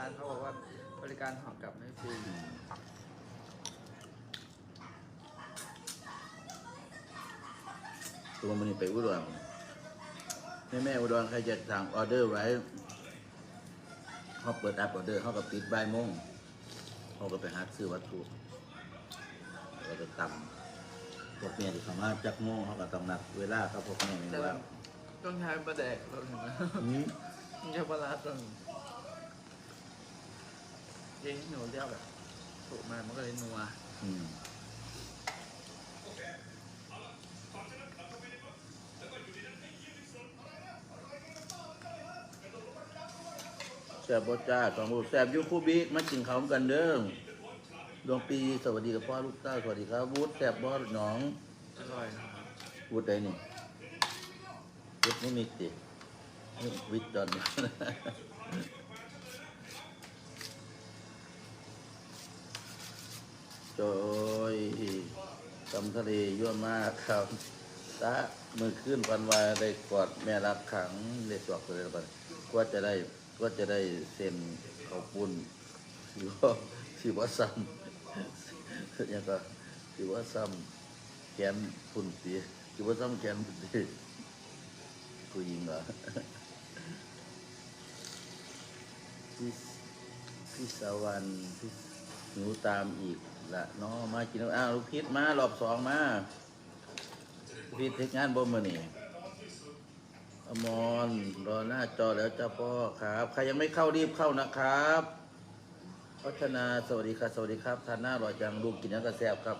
ร้านเขาบอกว่าบริการหอกกลับไม่ฟรีตัวมันนี่ไปอุดรแม่แม่อุดรใครจะสั่งออเดอร์ไว้เขาเปิดรับออเดอร์เขาก็ปิดบ่ายโมงเขาก็ไปหาซื้อวัตถุแล้วก็ตำพวกเมียที่เขามาจักโมงเขาก็ต้องนัดเวลาครับพวกแม่นี่แต่ว่าต้องใช้ปลาแดกเราเห็นไหมอืมต้องใช้ปลาร้าต้อง เย็นหนูเรียกแบบถูกมามันก็เลยนัวอืมแซ่บบ่จ้าสองลูกแซ่บอยูคูบิมากินข้าวกันเด้อดวงปีสวัสดีกับพ่อลูกเต้าสวัสดีครับวุฒิแซ่บบ่หนองอร่อยนะครับวุฒิใดนี่วุฒิไม่มีตินี่วิทย์ดอน โจยกำทะเลยั่วมากครับตะมือขึ้นพันวาได้กอดแม่รักขังได้สวกเลยบัดกว่าจะได้กว่าจะได้เซ็นเขาปุ้นสิว่าสิว่าซ้ำยังก็สิว่าซ้ำแขนปุ่นสีสิว่าซ้ำแขนปุ่นสีผู้หญิงเหรอพี่สวรรค์หนูตามอีก ละเนาะมากินอ้าวลูกพิษมารอบสองมาลูกพิษเทคงานบ่มานี่อมรรอหน้าจอแล้วจ้าพ่อครับ ใครยังไม่เข้ารีบเข้านะครับพัฒนาสวัสดีครับสวัสดีครับทานหน้าอร่อยจังลูกกินแล้วก็แซ่บครับ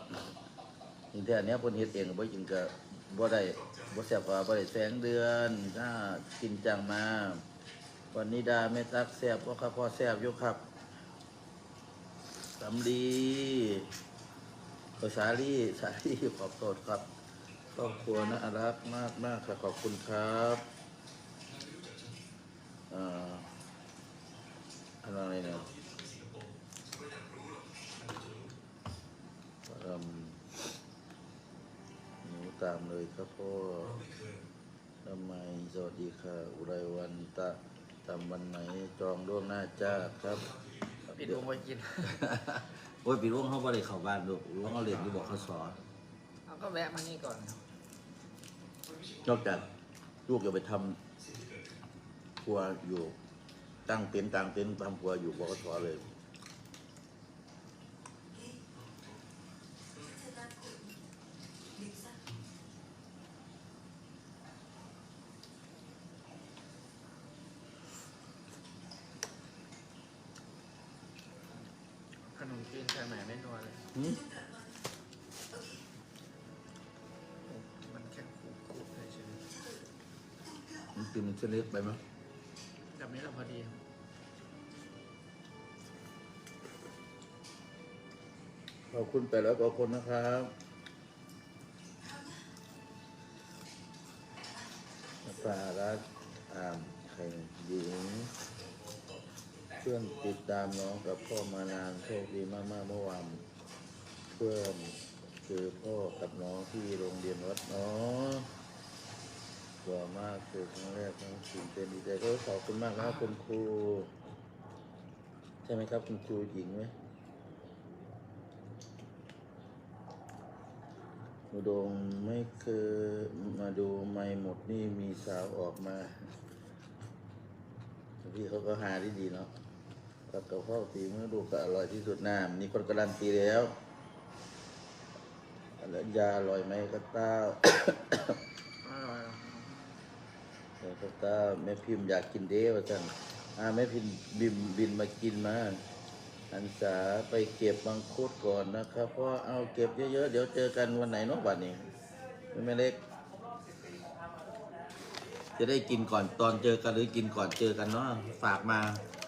จริงแท้อันเนี้ยเพิ่นเฮ็ดเองก็บ่จริงก็บ่ได้บ่แซ่บก็บ่ได้แสงเดือนถ้ากินจังมา วันนี้ดาแม่ตักแซบพ่อครับพ่อแซบอยู่ครับ สำลีภาษาลีสาลีขอบโทษครับครอบครัวน่ารักมากมากครับขอบคุณครับเอ่ออะไรเนี่ยเอิ่มหนูตามเลยครับพ่อทำไมสวัสดีค่ะ อุไรวันตะทำวันไหนจองล่วงหน้าจ้าครับ ปิดวงไปกินโอ้ยปีร่วงเขาบ่ได้เข้าบ้านลูกร่วงเขาเรียนอยู่บอกเขาสอนเราก็แวะมานี่ก่อนครับนอกจากลูกจะไปทำครัวอยู่ตั้งเต็นท์ตั้งเต็นท์ทำครัวอยู่บอกเขาสอนเลย ขนมจีนใส่ใหม่ไม่นัวเลยหืมมันแค่ขูดขูดเลยใช่ไหมมันกินมันเส้นเล็กไปไหมแบบนี้เราพอดีครับขอบคุณไปแล้วขอบคุณนะครับ เพื่อนติดตามน้องกับพ่อมานานโชคดีมากๆเมื่อวานเพื่อนคือพ่อกับน้องที่โรงเรียนวัดเน้องตัวมากคือครั้งแรกทั้งสิ่งเป็นดีใจก็ขอบคุณมากนะครับคุณครู ใช่ไหมครับคุณครูหญิงไหมอุดมไม่เคยมาดูไม่หมดนี่มีสาวออกมา พี่เขาก็หาที่ดีเนาะ กับกับข้าวสีมือดูก็อร่อยที่สุดน้ำมีคนการันตีแล้วแล้วยาอร่อยไหมก็ต้าอร่อยแล้วก็ต้าแม่พิมพ์อยากกินเด้ว่าจังอ่าแม่พิมพ์บินบินมากินมาอันสาไปเก็บมังคุดก่อนนะครับเพราะเอาเก็บเยอะๆเดี๋ยวเจอกันวันไหนเนาะบัดนี้แม่เล็ก จะได้กินก่อนตอนเจอกันหรือกินก่อนเจอกันเนาะฝากมา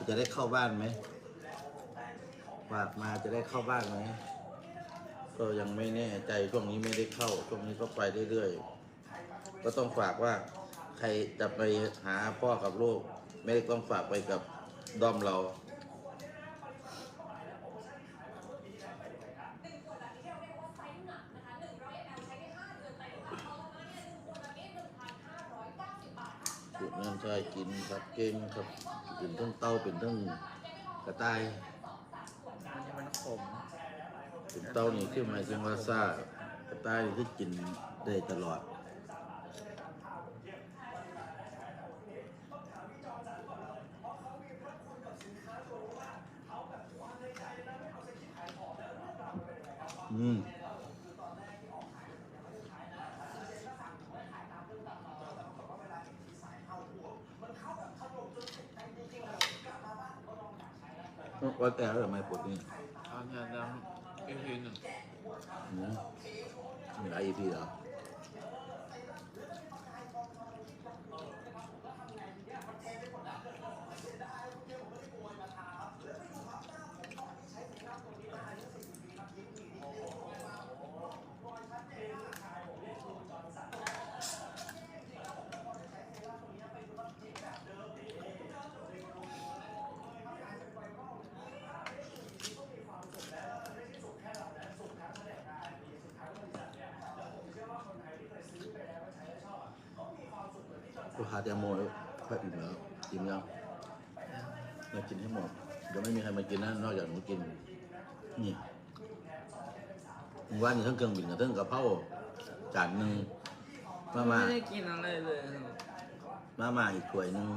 จะได้เข้าบ้านไหมฝากมาจะได้เข้าบ้านไหมก็ยังไม่แน่ใจช่วงนี้ไม่ได้เข้าช่วงนี้ก็ไปเรื่อยๆก็ต้องฝากว่าใครจะไปหาพ่อกับลูกไม่ได้ต้องฝากไปกับด้อมเรา สุดนั่นใช่กินครับเก่งครับเป็นทั้งเต้าเป็นทั้งกระต่ายมันจะมันขมเป็นเต้านี่คือหมายถึงว่าซ่ากระต่ายนี่คือกินได้ตลอด อืมว่าแต่ทำไมปวดนี่ เอาเงินแล้ว อีพีหนึ่งอืมมีห ลาย EP เหรอลูกค้าแตงโมค่อยอิ่มแล้วอิ่มยังเรากินให้หมดเดี๋ยวไม่มีใครมากินนะนอกจากหนูกิน นี่ว่านี่ทั้งเครื่องบินกับทั้งกะเพราจานหนึ่งมามาไม่ได้กินอะไรเลยครับมามาอีกถ้วยหนึ่ง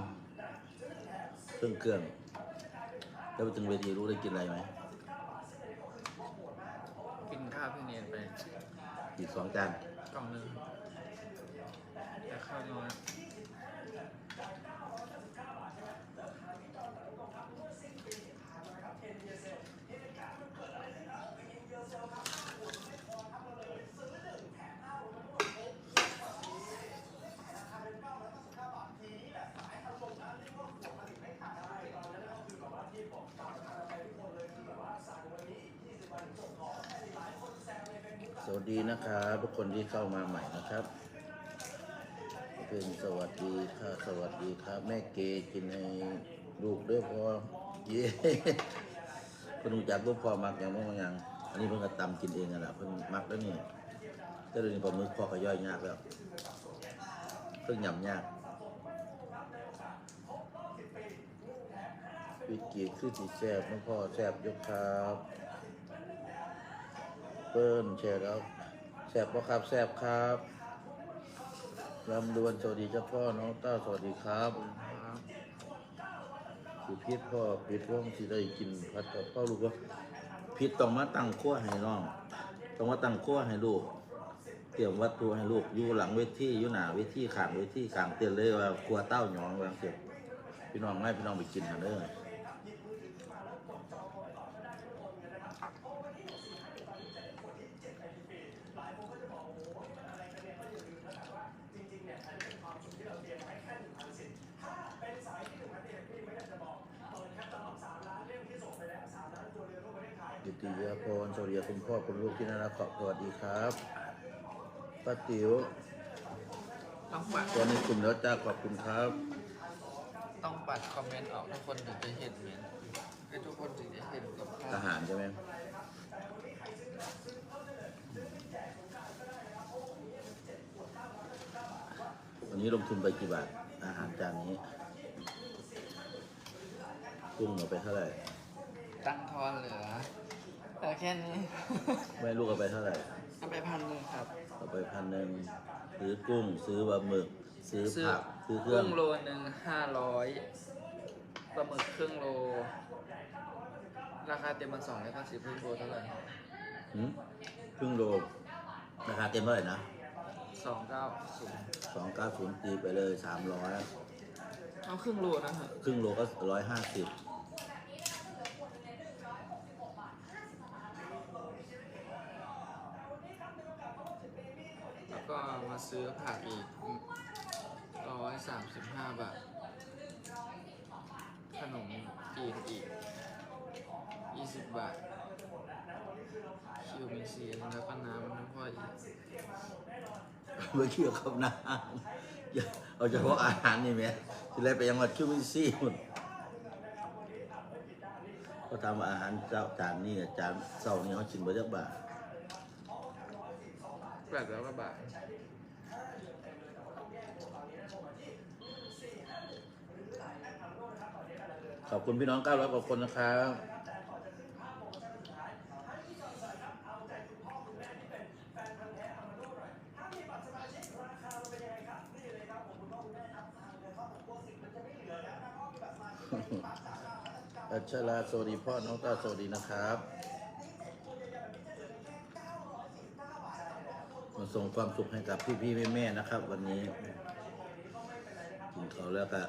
เครื่องเครื่องแล้วไปถึงเวทีรู้ได้กินอะไรไหมกินข้าวพี่เนียนไปอีกสองจานกล่องหนึ่งแต่ข้าวน้อย สวัสดีนะครับทุกคนที่เข้ามาใหม่นะครับเป็นสวัสดีค่ะสวัสดีครับ แม่เกกินให้ลูกด้วยพอเย้คนรู้จักลูกพ่อมักอย่างมั้งอย่างอันนี้เพิ่งกระตำกินเองอะล่ะเพิ่งมักแล้วนี่แต่เลยวนี้ปลาหมึกพ่อก็ย่อยยากแล้วเพิ่งยำยากวิกฤตคือสีแซบน้องพ่อแซบยกครับ เปิ้ลแชร์แล้วแซบปะครับแซบครับลำดวนสวัสดีเจ้าพ่อน้องต้าสวัสดีครับครับสิพิษพ่อพิษว่องสิได้กินพัดกับพ่อลูกว่าพิษต้องมาตั้งขั้วให้น้องต้องมาตั้งขั้วให้ลูก เตรียมวัตถุให้ลูกอยู่หลังเวทีอยู่หน้าเวทีขางเวทีขางเตียนเลยว่าครัวเต้าหยองวางเสียพี่น้องให้พี่น้องไปกินกันเด้อกิติยาพรสวัสดีคุณพ่อคุณลูกที่น่ารัก ขอบสวัสดีครับป้าติ๋วต้องปัดตอนนี้กลุ่มแล้วจ้าขอบคุณครับ ต้องปัดคอมเมนต์ออกทุกคนถึงจะเห็นเหมือนให้ทุกคนถึงจะเห็นกับข้าวทหารใช่ไหมวันนี้ลงทุนไปกี่บาท อาหารจานนี้ กุ้งเอาไปเท่าไหร่ ตั้งทอนเหลือ แต่แค่นี้ไม่ลูกเอาไปเท่าไหร่เอาไปพันหนึ่งครับ เอาไปพันหนึ่งซื้อกุ้ง ซื้อปลาหมึก ซื้อซื้อผัก ซื้อเครื่องกุ้งโลหนึ่งห้าร้อยปลาหมึกครึ่งโล ราคาเต็มมันสองร้อยเก้าสิบครึ่งโลเท่าไหร่หืมครึ่งโลราคาเต็มเท่าไหร่นะสองเก้าศูนย์สองเก้าศูนย์ตีไปเลยสามร้อยเอาครึ่งโลนะฮะครึ่งโลก็ร้อยห้าสิบ ซื้อผักอีกร้อยสามสิบห้าบาท ขนมจีนอีกยี่สิบบาท คิวมีซีนแล้วก็น้ำน้ำพ่ออีกเมื่อกี้เอาคำนานอย่าเอาเฉพาะอาหารนี่ไหมทีแรกไปยังวัดคิวมิซี่หมดเขาทำอาหารเจ้าจานนี่จานเสาร์นี่เขาชิมไปเยอะบาทแบบแล้วก็บาท ขอบคุณพี่น้อง900กว่าคนนะครับอัชราสวัสดีพ่อน้องตาสวัสดีนะครับมาส่งความสุขให้กับพี่ๆแม่ๆนะครับ วันนี้กินเขาแล้วก็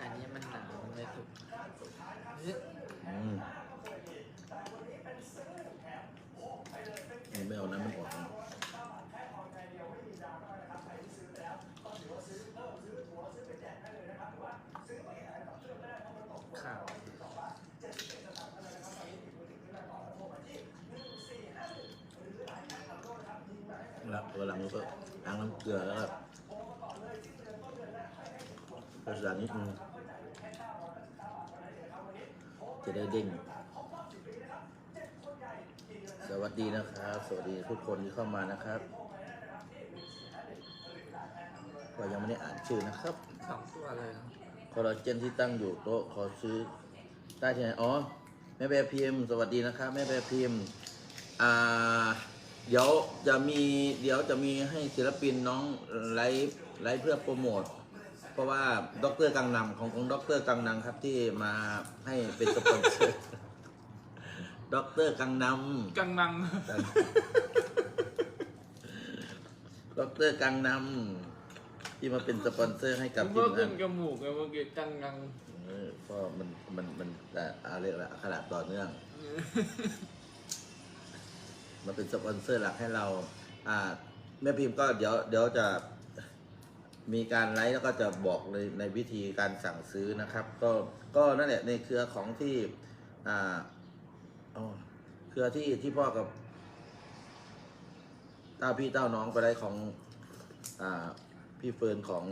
อันนี้มันหนาวมันไม่ถูกเฮ้ย อืมนี่ไม่เอาน้ำมันออกนะข่าวแล้วตัวหลังก็ล้างน้ำเกลือแล้วก็กระสานนิดนึง จะได้เด้ง สวัสดีนะครับ สวัสดีทุกคนที่เข้ามานะครับก็ยังไม่ได้อ่านชื่อนะครับสองตัวเลยครับคอลลาเจนที่ตั้งอยู่โต๊ะขอซื้อได้ที่ไหนอ๋อแม่แบบพิมพ์ สวัสดีนะครับแม่แบบพิมพ์อ่าเดี๋ยวจะมีเดี๋ยวจะมีให้ศิลปินน้องไลฟ์ไลฟ์เพื่อโปรโมท เพราะว่าดรกังนำของของดรกังนังครับที่มาให้เป็นสปอนเซอร์ดรกังนำกังนังดรกังนำที่มาเป็นสปอนเซอร์ให้กับทีเมื่อมขึ้งานนจมูกเลยเมื่อกี้กังนังเออก็มันมันมันแต่อะไรละขนาดต่อเนื่อง มาเป็นสปอนเซอร์หลักให้เรา อ่าแม่พิมพ์ก็เดี๋ยวเดี๋ยวจะ มีการไลฟ์แล้วก็จะบอกในในวิธีการสั่งซื้อนะครับ ก็ก็นั่นแหละในเครือของที่อ่าอ๋อเครือที่ที่พ่อกับเต้าพี่เต้าน้องไปได้ของอ่าพี่เฟิร์นของ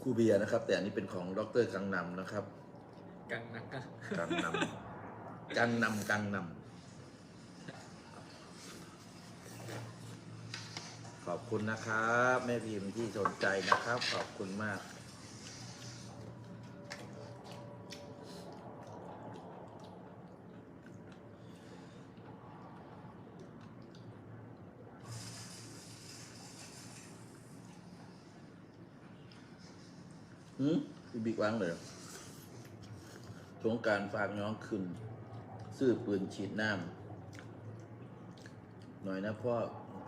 ครูเบียร์นะครับ แต่อันนี้เป็นของดรกังนำนะครับ กังนังกังนำกังนำกังนำ ขอบคุณนะครับแม่พิมพ์ที่สนใจนะครับ ขอบคุณมากหืมพี่บิ๊กวางเลยสงการฝากน้องขึ้น ซื้อปืนฉีดน้ำหน่อยนะพ่อ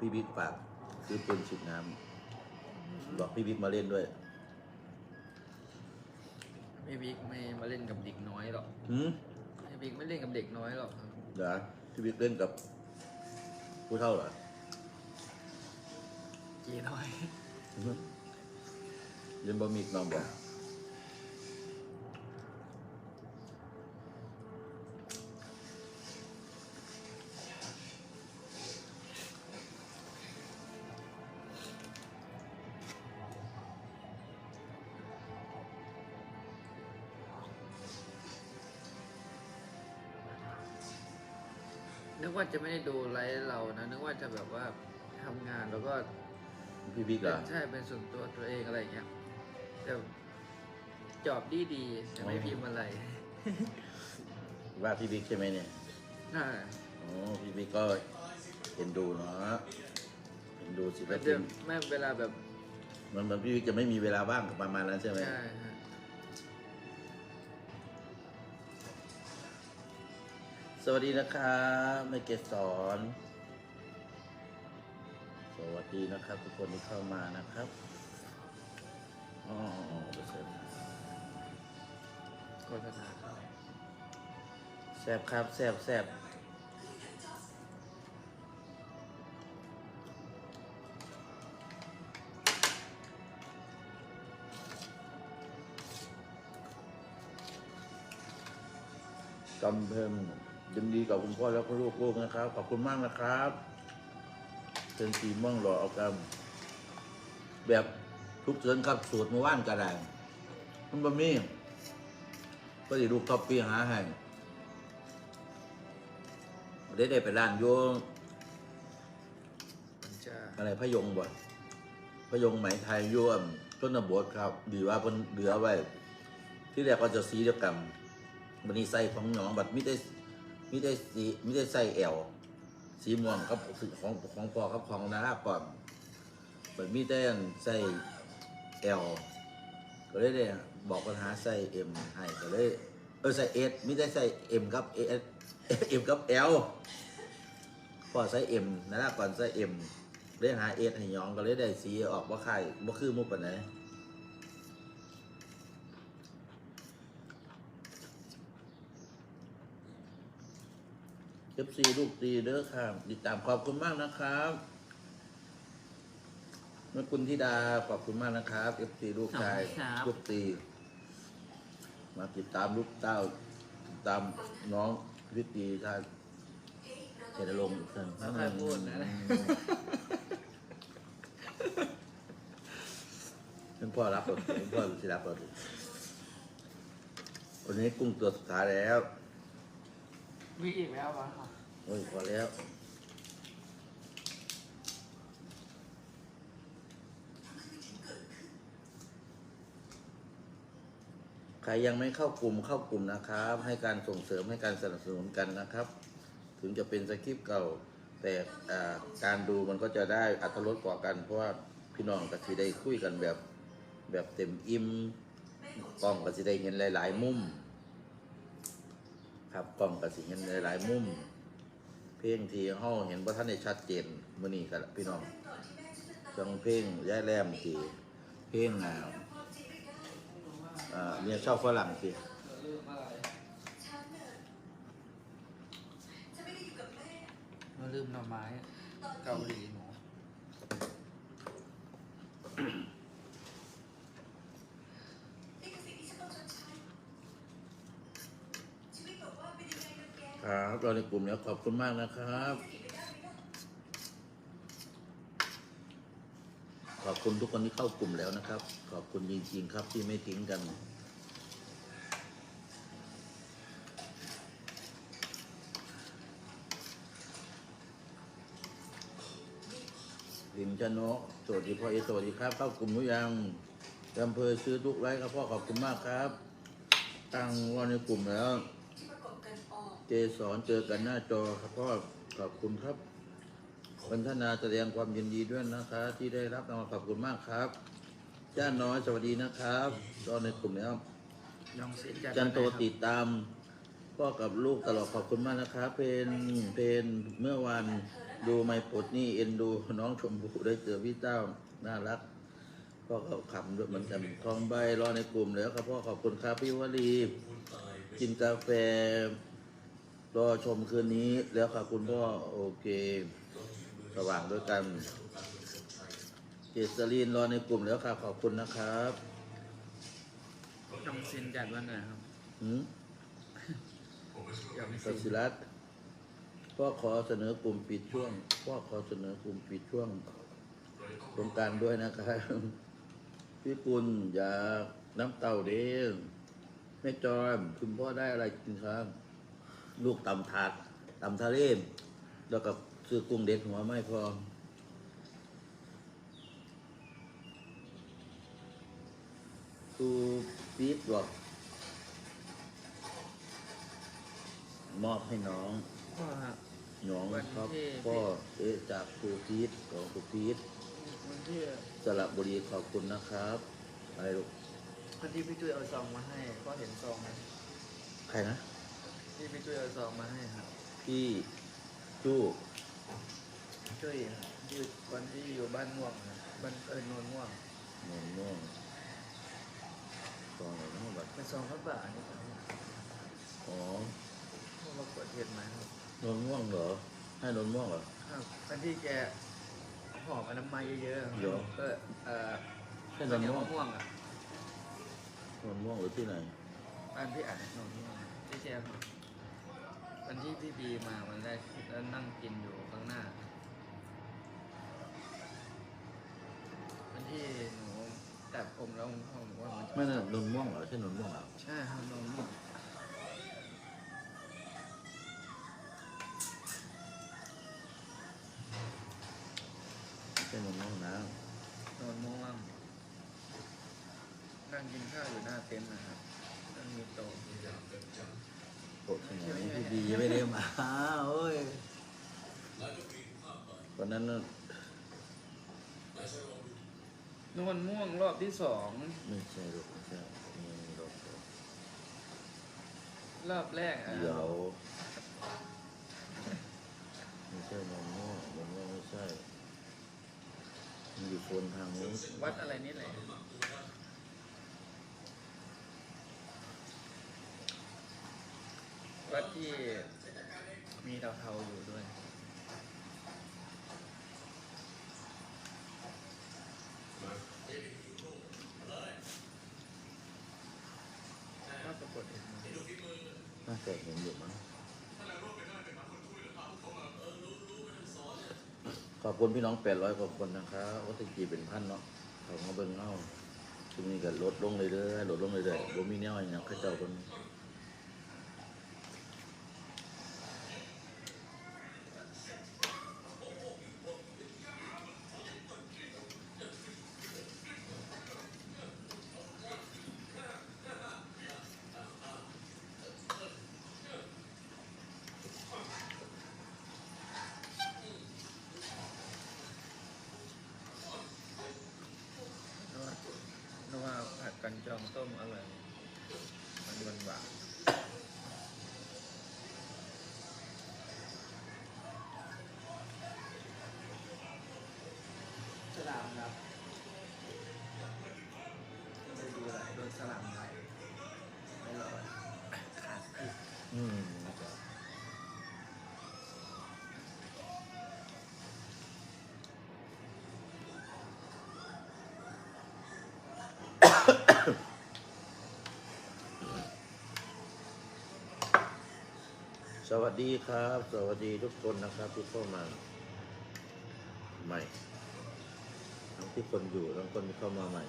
พี่บิ๊กฝาก ซื้อปืนฉีดน้ำบอกพี่บิ๊กมาเล่นด้วยพี่บิ๊กไม่มาเล่นกับเด็กน้อยหรอกหืมพี่บิ๊กไม่เล่นกับเด็กน้อยหรอกครับเดี๋ยวพี่บิ๊กเล่นกับ ผู้เท่าเหรอเจีน้อยหืมเล่นบะหมี่น้องบอก จะไม่ได้ดูไลฟ์เรานะนึกว่าจะแบบว่าทำงานแล้วก็พี่บิ๊กเหรอ ใช่เป็นส่วนตัวตัวเองอะไรอย่างเงี้ยแต่จอบดีดีๆแต่ไม่พิมพ์อะไรว่าพี่บิ๊กใช่ไหมเนี่ยน่าอ๋อพี่บิ๊กก็เห็นดูเนาะเห็นดูศิลมันปิจะนไม่เวลาแบบมันเหมือนพี่บิ๊กจะไม่มีเวลาว่างประมาณนั้นใช่ไหม ใช่ฮะ สวัสดีนะครับแม่เกศรสวัสดีนะครับ ทุกคนที่เข้ามานะครับอ๋อเปอร์เซ็นต์โฆษณาเขาแซบครับแซบแซบกำเพิ่ม ยินดีกับคุณพ่อแล้วก็ลูกๆนะครับ ขอบคุณมากนะครับเป็นสีม่วงหล่อเอากำแบบทุกเชิญครับสูตรเมื่อวานกระไดมันบะมี่ก็ดีลูกท็อปปี้หาให้ได้ได้ไปร้านโยมันจะอะไรพะยงบ่พะยงไหมไทยโย่มชนบทครับ ดีว่าเพิ่นเหลือไว้ ที่แรกก็จะสีเดียวกันวันนี้ใส่ของหนองบัดมิได้ มิได้สีมิได้ใส่แอลสีม่วงกับของของพอกับของนาราก่อนบัดมิได้ใส่แอลก็เลยได้บอกปัญหาใส่เอ็มให้ก็เลยเออใส่เอสมิได้ใส่เอ็มกับเอสเอ็มกับแอลพอใส่เอ็มนาราก่อนใส่เอ็มเลยหาเอสให้หยองก็เลยได้สีออกว่าไข่บ่าคือมุกปานไหน อฟซีลูกตีเด้อค่ะติดตามขอบคุณมากนะครับแม่คุณธิดาขอบคุณมากนะครับเอฟซีลูกชายขอบคุณครับ ลูกตีมาติดตามลูกเต้าติดตามน้องพิตีท่านเจริญลงอีกท่านไม่ค่อยพูดนะ เป็นพ่อรับเราเป็นพ่อที่รับเราวันนี้กุ้งตัวสุดท้ายแล้ว มีอีกแล้ววะค่ะโอ้ยพอแล้วใครยังไม่เข้ากลุ่มเข้ากลุ่มนะครับ ให้การส่งเสริมให้การสนับสนุนกันนะครับ ถึงจะเป็นสคริปต์เก่า แต่การดูมันก็จะได้อัตรสกว่ากัน เพราะว่าพี่น้องก็สิได้คุยกันแบบแบบเต็มอิ่มกล้องก็สิได้เห็นหลาย ๆ มุม ครับกล้องก็สิเห็นหลาย ๆ มุม เพลงที่เฮาเห็นว่าท่านได้ชัดเจนมื้อนี้กันพี่น้องจังเพลงย้ายแรมที่เพลงอ่าอ่าเมียชอบฝรั่งที่เราลืมหน่อไม้เกาหลีหนู ครับ เราในกลุ่มเนี้ยขอบคุณมากนะครับ ขอบคุณทุกคนที่เข้ากลุ่มแล้วนะครับ ขอบคุณจริงๆครับที่ไม่ทิ้งกันลินชนกสวัสดีพ่อเอสวัสดีครับเข้ากลุ่มหรือยังอำเภอซื้อทุกไลค์ครับพ่อขอบคุณมากครับ ตั้งว่าในกลุ่มแล้ว เจสอนเจอกันหน้าจอครับพ่อขอบคุณครับบรรทนาแสดงความยินดีด้วยนะคะ ที่ได้รับรางวัลขอบคุณมากครับ จ้าน้อยสวัสดีนะครับตอนในกลุ่มแล้วยองเสียจัดจันโตติดตามพ่อกับลูกตลอดขอบคุณมากนะครับ เพนเพนเมื่อวันดูไม่ปลดหนี่เอ็นดูน้องชมพู่ได้เจอพี่เต้าน่ารักพ่อเขาขำด้วยเหมือนกันทองใบรอในกลุ่มแล้วครับพ่อขอบคุณครับพี่วลีกินกาแฟ รอชมคืนนี้แล้วค่ะคุณพ่อโอเค สว่างด้วยกันเจสลีนรอในกลุ่มแล้วค่ะขอบคุณนะครับยองเซียนจัดวันไหนครับหืมยองสเซียนศิรัตน์พ่อขอเสนอกลุ่มปิดช่วงพ่อขอเสนอกลุ่มปิดช่วงโครงการด้วยนะครับพี่ปุณอย่าน้ำเต่าเด้งแม่จอมคุณพ่อได้อะไรกินครับ ลูกตำถาดตำทะเลแล้วกับซื้อกุ้งเด็ดหัวไม่พอตูปี๊ดบอกมอบให้น้องพ่อครับ น้องวันครับที่ พ่อเอะจากครูพีทของครูพีทวันที่สระบุรีขอบคุณนะครับ อะไรลูกวันที่พี่ตุ้ยเอาซองมาให้พ่อเห็นซองไหมใครนะ ที่พี่ตุ้ยเอาซองมาให้ครับพี่จู้ตุ้ยครับที่วันที่อยู่บ้านม่วงครับบ้านเอิญนวลม่วงนวลม่วงตอนไหนนะบัดเป็นซองพระบาทนี่ครับอ๋อพ่อมากดเห็นไหมครับนวลม่วงเหรอ ให้นวลม่วงเหรอ ครับวันที่แกหอบอนามัยเยอะๆครับเหรอ ก็เอ่อให้นวลม่วงม่วงอะนวลม่วงหรือที่ไหน บ้านพี่อ่านนนม่วงที่แชร์ วันที่พี่บีมาวันแรกแล้วนั่งกินอยู่ข้างหน้า วันที่หนูตัดผมแล้วพ่อบอกว่ามันไม่น่ะนวลม่วงเหรอใช่นวลม่วงเหรอใช่ครับนนม่วงไม่ใช่นวลม่วงนะนนม่วงกินข้าวอยู่หน้าเต็นท์นะครับมันมีโต๊ะโต๊ะที่ไหนพี่ดีไม่ได้มาโอ้ยวันนั้นน่ะนวลม่วงรอบที่สองไม่ใช่หรอกไม่ใช่นี่รอบสองรอบแรกอะเดี๋ยวไม่ใช่มะม่วงมะม่วงไม่ใช่มันอยู่โซนทางนู้นวัดอะไรนี่แหละ วัดที่มีเทาๆอยู่ด้วย ก็ปรากฏเห็นมาน่าจะเห็นอยู่มั้งขอบคุณพี่น้องแปดร้อยกว่าคนนะครับวัตจีเป็นพันเนาะเขามาเบิ่งเนาช่วงนี้ก็ลดลงเรื่อยๆลดลงเรื่อยๆบ่มีแนวอย่างเขาเจ้าคนนึ สวัสดีครับ สวัสดีทุกคนนะครับที่เข้ามาใหม่ทั้งที่คนอยู่ทั้งคนที่เข้ามาใหม่